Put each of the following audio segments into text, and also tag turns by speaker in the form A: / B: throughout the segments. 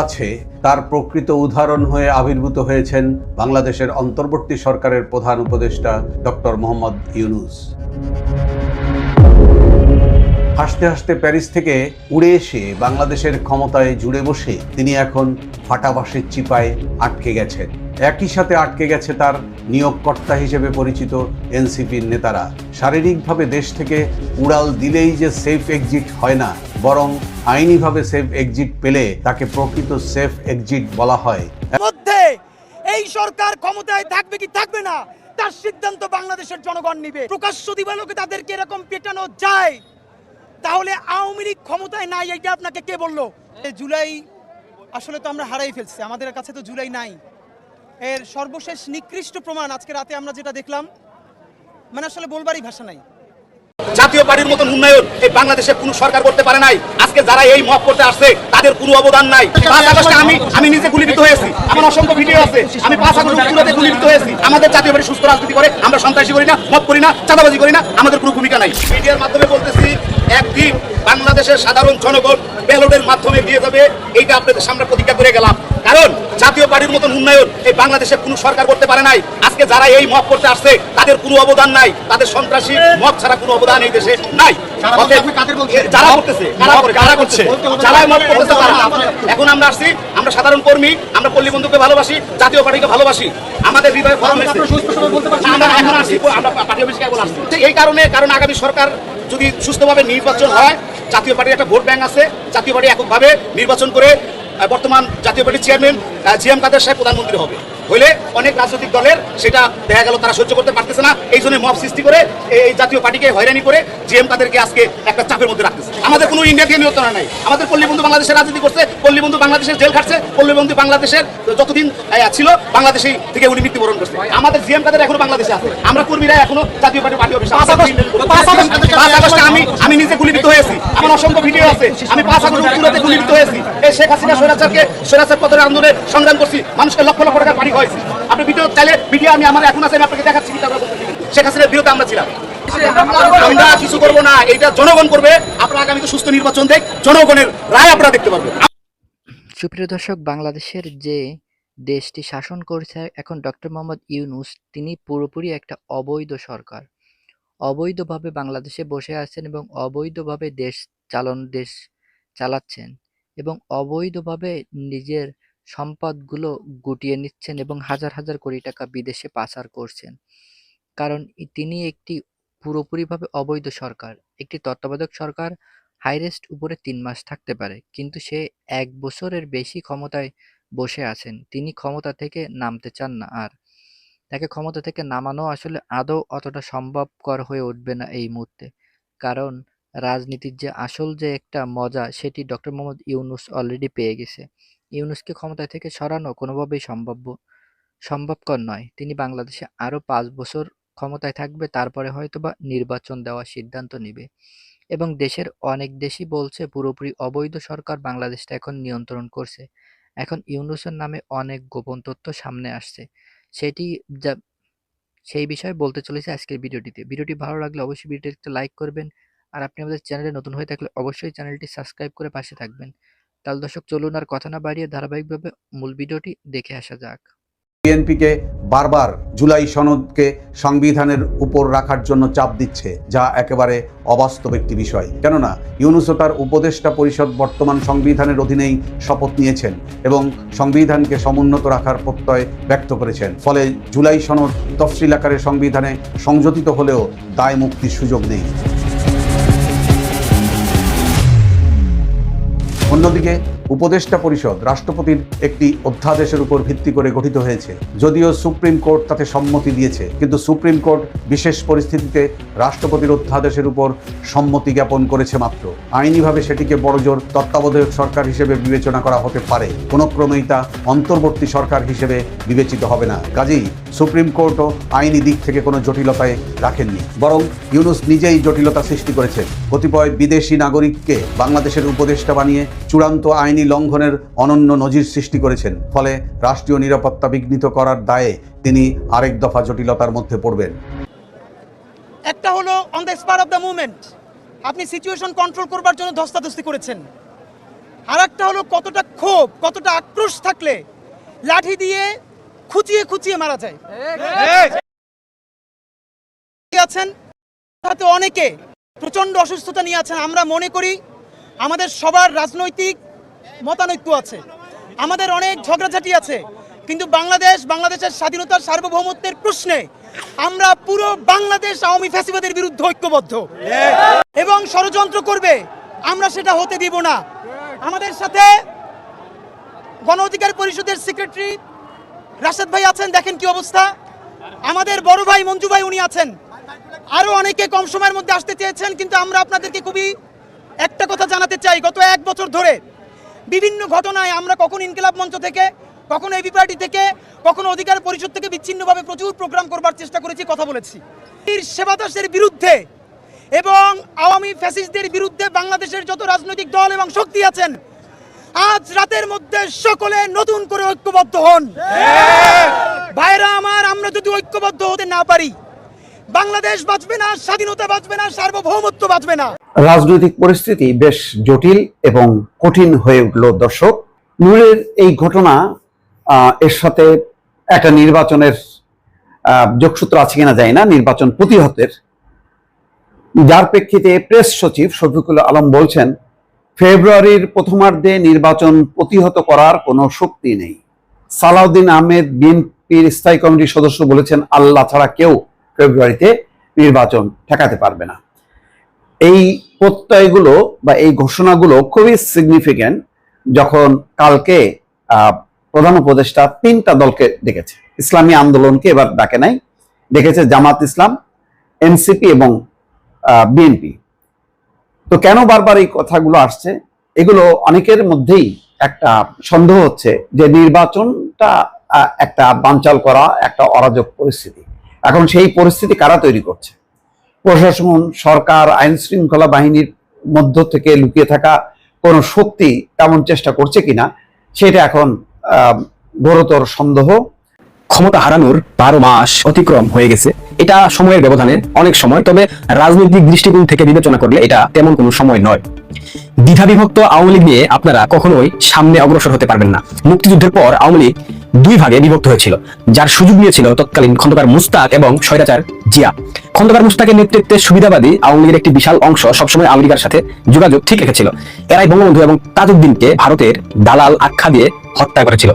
A: আছে, তার প্রকৃত উদাহরণ হয়ে আবির্ভূত হয়েছেন বাংলাদেশের অন্তর্বর্তী সরকারের প্রধান উপদেষ্টা ডক্টর মোহাম্মদ ইউনুস। হাসতে হাসতে প্যারিস থেকে উড়ে এসে বাংলাদেশের ক্ষমতায় জুড়ে বসে তিনি এখন ফাটাবাসের চিপায় আটকে গেছেন। একই সাথে আটকে গেছে তার নিয়োগকর্তা হিসেবে পরিচিত এনসিপির নেতারা। শারীরিকভাবে দেশ থেকে উড়াল দিলেই যে সেফ এক্সিট হয় না বরং আইনিভাবে সেফ এক্সিট পেলে তাকে প্রকৃত সেফ এক্সিট বলা হয়।
B: মধ্যে এই সরকার ক্ষমতায় থাকবে কি থাকবে না তার সিদ্ধান্ত বাংলাদেশের জনগণ নিবে। প্রকাশ্য দিবালোকে তাদেরকে এরকম পেটানো যায় তাহলে আওয়ামী লীগ ক্ষমতায় নাই এটা আপনাকে কে বলল? জুলাই আসলে তো আমরা হারাই ফেলছি আমাদের কাছে তো জুলাই নাই। এর সর্বশেষ নিকৃষ্ট প্রমাণ আজকে রাতে আমরা যেটা দেখলাম মানে আসলে বলবারই ভাষা নাই।
C: জাতীয় পার্টির মতন উন্নয়ন এই বাংলাদেশে কোনো সরকার করতে পারে নাই। আজকে যারা এই মত করতে আসছে তাদের কোনো অবদান নাই। পাঁচ আগস্টে আমি আমি নিজে গুলিবিদ্ধ হয়েছি। আমার অসংখ্য ভিডিও আছে। আমি পাঁচ আগস্ট গুলিবিদ্ধ হয়েছি। আমাদের জাতীয় পার্টি সুস্থ রাজনীতি করে আমরা সন্ত্রাসী করি না মত করি না চাঁদাবাজি করি না আমাদের কোনো ভূমিকা নাই। মিডিয়ার মাধ্যমে বলতেছি একদিন বাংলাদেশের সাধারণ জনগণ ব্যালটের মাধ্যমে দিয়ে যাবে এইটা আপনাদের সামনে প্রতিজ্ঞা করে গেলাম। কারণ জাতীয় পার্টির মতন উন্নয়ন এই বাংলাদেশে কোনো সরকার করতে পারে নাই। আজকে যারা এই মত করতে আসছে তাদের কোনো অবদান নাই। তাদের সন্ত্রাসী মত ছাড়া কোনো অবদান এই দেশে নাই। যারা করতেছে কারা করছে? যারা এই মত করতেছে তারা এখন আমরা আসছি আমরা সাধারণ কর্মী আমরা পল্লী বন্ধুকে ভালোবাসি জাতীয় পার্টিকে ভালোবাসি আমাদের হৃদয়ে ফরম আমরা এখন আসছি আমরা পার্টি অফিসকে এখন আসছি এই কারণে কারণ আগামী সরকার যদি সুস্থভাবে নির্বাচন হয় জাতীয় পার্টির একটা ভোট ব্যাংক আছে জাতীয় পার্টি এককভাবে নির্বাচন করে বর্তমান জাতীয় পার্টির চেয়ারম্যান জি এম কাদের সাহেব প্রধানমন্ত্রী হবে। হইলে অনেক রাজনৈতিক দলের সেটা দেখা গেল তারা সহ্য করতে পারতেছে না। এই জন্য মব সৃষ্টি করে এই জাতীয় পার্টিকে হয়রানি করে জিএম কাদেরকে আজকে একটা চাপের মধ্যে রাখতেছে। আমাদের কোনো ইন্ডিয়া থেকে নিয়ন্ত্রণ নাই। আমাদের পল্লীবন্ধু বাংলাদেশের রাজনীতি করছে পল্লীবন্ধু বাংলাদেশের জেল খাটছে পল্লীবন্ধু বাংলাদেশের যতদিন ছিল বাংলাদেশেই থেকে উনি মৃত্যুবরণ করছে। আমাদের জিএম কাদের এখনও বাংলাদেশে আছে। আমরা কর্মীরা এখনও জাতীয় পার্টি পার্টি অফিসে আমি আমি নিজে গুলিবিদ্ধ হয়েছি। আমার অসংখ্য ভিডিও আছে। আমি পাঁচ আগস্ট উত্তরাতে গুলিবিদ্ধ হয়েছি। এই শেখ হাসিনা স্বৈরাচারকে স্বৈরাচার পদের আন্দোলনে সংগ্রাম করছি। মানুষকে লক্ষ লক্ষ টাকার বাড়ি হয়েছি। আপনি ভিডিও চাইলে ভিডিও আমি আমার এখন আছে, আমি আপনাকে দেখাচ্ছি। শেখ হাসিনার বিরুদ্ধে আমরা ছিলাম। আমরা কিছু করব না এটা জনগণ করবে। আপনারা আগামীতে সুস্থ নির্বাচন দেখ, জনগণের রায় আপনারা দেখতে পারবেন।
D: সুপ্রিয় দর্শক, বাংলাদেশের যে দেশটি শাসন করছে এখন ডক্টর মোহাম্মদ ইউনুস, তিনি পুরোপুরি একটা অবৈধ সরকার। অবৈধভাবে বাংলাদেশে বসে আছেন এবং অবৈধভাবে দেশ চালন, দেশ চালাচ্ছেন এবং অবৈধভাবে নিজের সম্পদগুলো গুটিয়ে নিচ্ছেন এবং হাজার হাজার কোটি টাকা বিদেশে পাচার করছেন। কারণ তিনি একটি পুরোপুরিভাবে অবৈধ সরকার। একটি তত্ত্বাবধায়ক সরকার হাইরেস্ট উপরে তিন মাস থাকতে পারে, কিন্তু সে এক বছরের বেশি ক্ষমতায় বসে আছেন। তিনি ক্ষমতা থেকে নামতে চান না আর। তাকে ক্ষমতা থেকে নামানো আসলে আদৌ অতটা সম্ভবকর হয়ে উঠবে না এই মুহূর্তে। কারণ রাজনীতির যে আসল যে একটা মজা, সেটি ডক্টর মোহাম্মদ ইউনুস অলরেডি পেয়ে গেছে। ইউনুসকে ক্ষমতা থেকে সরানো কোনোভাবেই সম্ভাব্য সম্ভবকর নয়। তিনি বাংলাদেশে আরও পাঁচ বছর ক্ষমতায় থাকবে, তারপরে হয়তোবা নির্বাচন দেওয়ার সিদ্ধান্ত নেবে। এবং দেশের অনেক দেশই বলছে, পুরোপুরি অবৈধ সরকার বাংলাদেশটা এখন নিয়ন্ত্রণ করছে। এখন ইউনুসের নামে অনেক গোপন তথ্য সামনে আসছে। সেটি যা, সেই বিষয়ে বলতে চলেছে আজকের ভিডিওটিতে। ভিডিওটি ভালো লাগলে অবশ্যই ভিডিওটিতে লাইক করবেন। আর আপনি আমাদের চ্যানেলে নতুন হয়ে থাকলে অবশ্যই চ্যানেলটি সাবস্ক্রাইব করে পাশে থাকবেন। তাহলে দর্শক, চলুন আর কথা না বাড়িয়ে ধারাবাহিকভাবে মূল ভিডিওটি দেখে আসা যাক।
A: বিএনপিকে বারবার জুলাই সনদকে সংবিধানের উপর রাখার জন্য চাপ দিচ্ছে, যা একেবারে অবাস্তব একটি বিষয়। কেননা, ইউনুস ও তার উপদেষ্টা পরিষদ বর্তমান সংবিধানের অধীনেই শপথ নিয়েছেন এবং সংবিধানকে সমুন্নত রাখার প্রত্যয় ব্যক্ত করেছেন। ফলে জুলাই সনদ তফসিল আকারে সংবিধানে সংযোজিত হলেও দায় মুক্তির সুযোগ নেই। অন্যদিকে উপদেষ্টা পরিষদ রাষ্ট্রপতির একটি অধ্যাদেশের উপর ভিত্তি করে গঠিত হয়েছে। যদিও সুপ্রিম কোর্ট তাতে সম্মতি দিয়েছে, কিন্তু সুপ্রিম কোর্ট বিশেষ পরিস্থিতিতে রাষ্ট্রপতির অধ্যাদেশের উপর সম্মতি জ্ঞাপন করেছে মাত্র। আইনিভাবে সেটিকে বড়জোর তত্ত্বাবধায়ক সরকার হিসেবে বিবেচনা করা হতে পারে। কোনো ক্রমেই তা অন্তর্বর্তী সরকার হিসেবে বিবেচিত হবে না। কাজেই সুপ্রিম কোর্টও আইনি দিক থেকে কোনো জটিলতায় রাখেননি। বরং ইউনুস নিজেই জটিলতা সৃষ্টি করেছেন। কতিপয় বিদেশি নাগরিককে বাংলাদেশের উপদেষ্টা বানিয়ে চূড়ান্ত আইনি লঙ্ঘনের অনন্য নজির সৃষ্টি করেছেন। ফলে রাষ্ট্রীয় নিরাপত্তা বিঘ্নিত করার দায়ে তিনি আরেক দফা জটিলতার মধ্যে পড়বেন।
B: একটা হলো on the spur of the movement আপনি সিচুয়েশন কন্ট্রোল করবার জন্য ধস্তাধস্তি করেছেন। আর একটা হলো কতটা ক্ষোভ, কতটা আক্রোশ থাকলে লাঠি দিয়ে খুঁচিয়ে খুঁচিয়ে মারা যায়। আছেন? সাথে অনেকে প্রচণ্ড অসুস্থতা নিয়ে আছেন। আমরা মনে করি আমাদের সবার রাজনৈতিক মতানৈক্য আছে। আমাদের অনেক ঝগড়াঝাটি আছে, কিন্তু বাংলাদেশ, বাংলাদেশের স্বাধীনতার সার্বভৌমত্বের প্রশ্নে আমরা পুরো বাংলাদেশ আওয়ামী ফ্যাসিবাদের বিরুদ্ধে ঐক্যবদ্ধ। এবং ষড়যন্ত্র করবে, আমরা সেটা হতে দিব না। আমাদের সাথে গণ অধিকার পরিষদের সেক্রেটারি রাশেদ ভাই আছেন, দেখেন কি অবস্থা। আমাদের বড় ভাই মঞ্জু ভাই উনি আছেন। আরও অনেকে কম সময়ের মধ্যে আসতে চেয়েছেন, কিন্তু আমরা আপনাদেরকে খুবই একটা কথা জানাতে চাই। গত এক বছর ধরে বিভিন্ন ঘটনায় আমরা কখন ইনকিলাব মঞ্চ থেকে কখনো এবি পার্টি থেকে কখনো অধিকার পরিষদ থেকে বিচ্ছিন্নভাবে প্রচুর প্রোগ্রাম করবার চেষ্টা করেছি কথা বলেছি। সেবাদাসের বিরুদ্ধে এবং আওয়ামী ফ্যাসিস্টদের বিরুদ্ধে বাংলাদেশের যত রাজনৈতিক দল এবং শক্তি আছেন আজ রাতের মধ্যে সকলে নতুন করে ঐক্যবদ্ধ হন। ভাইরা আমার আমরা যদি ঐক্যবদ্ধ হতে না পারি বাংলাদেশ বাঁচবে না, স্বাধীনতা বাঁচবে না, সার্বভৌমত্ব বাঁচবে না।
E: রাজনৈতিক পরিস্থিতি বেশ জটিল এবং কঠিন হয়ে উঠল, দর্শক। নূরের এই ঘটনা এর সাথে একটা নির্বাচনের যোগসূত্র আছে কিনা যায় না, নির্বাচন প্রতিহতের। যার প্রেক্ষিতে প্রেস সচিব শফিকুল আলম বলছেন, ফেব্রুয়ারির প্রথমার্ধে নির্বাচন প্রতিহত করার কোনো শক্তি নেই। সালাউদ্দিন আহমেদ বিএনপির স্থায়ী কমিটির সদস্য বলেছেন, আল্লাহ ছাড়া কেউ ফেব্রুয়ারিতে নির্বাচন ঠেকাতে পারবে না। এই প্রত্যয়গুলো বা এই ঘোষণাগুলো খুবই সিগনিফিক্যান্ট যখন কালকে প্রধান উপদেষ্টা তিনটা দলকে ডেকেছে। ইসলামী আন্দোলনকে এবার ডাকে নাই, ডেকেছে জামাত ইসলাম, এনসিপি এবং বিএনপি। তো কেন বারবার এই কথাগুলো আসছে? এগুলো অনেকের মধ্যেই একটা সন্দেহ হচ্ছে যে নির্বাচনটা একটা বানচাল করা, একটা অরাজক পরিস্থিতি। এখন সেই পরিস্থিতি কারা তৈরি করছে? প্রশাসন, সরকার আইন শৃঙ্খলা বাহিনীর মধ্য থেকে লুকিয়ে থাকা কোন শক্তি তেমন চেষ্টা করছে কিনা, সেটা এখন ঘোরতর সন্দেহ।
F: ক্ষমতা হারানোর বারো মাস অতিক্রম হয়ে গেছে। এটা সময়ের ব্যবধানে অনেক সময়, তবে রাজনৈতিক দৃষ্টিকোণ থেকে বিবেচনা করলে এটা তেমন কোনো সময় নয়। দ্বিধাবিভক্ত আওয়ামী লীগ নিয়ে আপনারা কখনোই সামনে অগ্রসর হতে পারবেন না। মুক্তিযুদ্ধের পর আওয়ামী লীগ দুই ভাগে বিভক্ত হয়েছিল। যার সুযোগ নিয়েছিল তৎকালীন খন্দকার মুস্তাক এবং স্বৈরাচার জিয়া। খন্দকার মুস্তাকের নেতৃত্বে সুবিধাবাদী আওয়ামী লীগের একটি বিশাল অংশ সবসময় আমেরিকার সাথে যোগাযোগ ঠিক রেখেছিল। এরাই বঙ্গবন্ধু এবং তাজউদ্দিনকে ভারতের দালাল আখ্যা দিয়ে হত্যা করেছিল।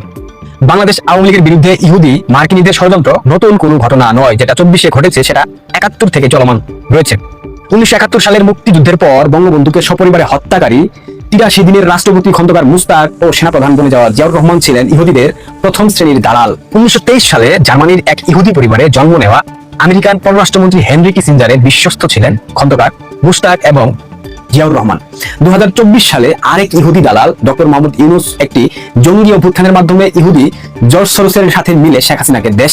F: বাংলাদেশ আওয়ামী লীগের বিরুদ্ধে ইহুদি, মার্কিনীদের ষড়যন্ত্র নতুন কোনো ঘটনা নয়। যেটা চব্বিশে ঘটেছে সেটা একাত্তর থেকে চলমান রয়েছে। উনিশশো একাত্তর সালের মুক্তিযুদ্ধের পর বঙ্গবন্ধুকে সপরিবারে হত্যাকারী তিরাশি দিনের রাষ্ট্রপতি খন্দকার মুস্তাক ও সেনাপ্রধান বনে যাওয়া জিয়াউর রহমান ছিলেন ইহুদিদের প্রথম শ্রেণির দালাল। উনিশশো সালে জার্মানির এক ইহুদি পরিবারে জন্ম নেওয়া আমেরিকান পররাষ্ট্রমন্ত্রী হেনরি কিসিঞ্জারের বিশ্বস্ত ছিলেন খন্দকার মুস্তাক এবং জিয়াউর রহমান। দু হাজার চব্বিশ সালে আরেক ইহুদি দালাল ডক্টর মোহাম্মদ ইউনুস একটি জঙ্গি অভ্যুত্থানের মাধ্যমে ইহুদি জর্জ সরোসের সাথে মিলে শেখ হাসিনাকে দেশ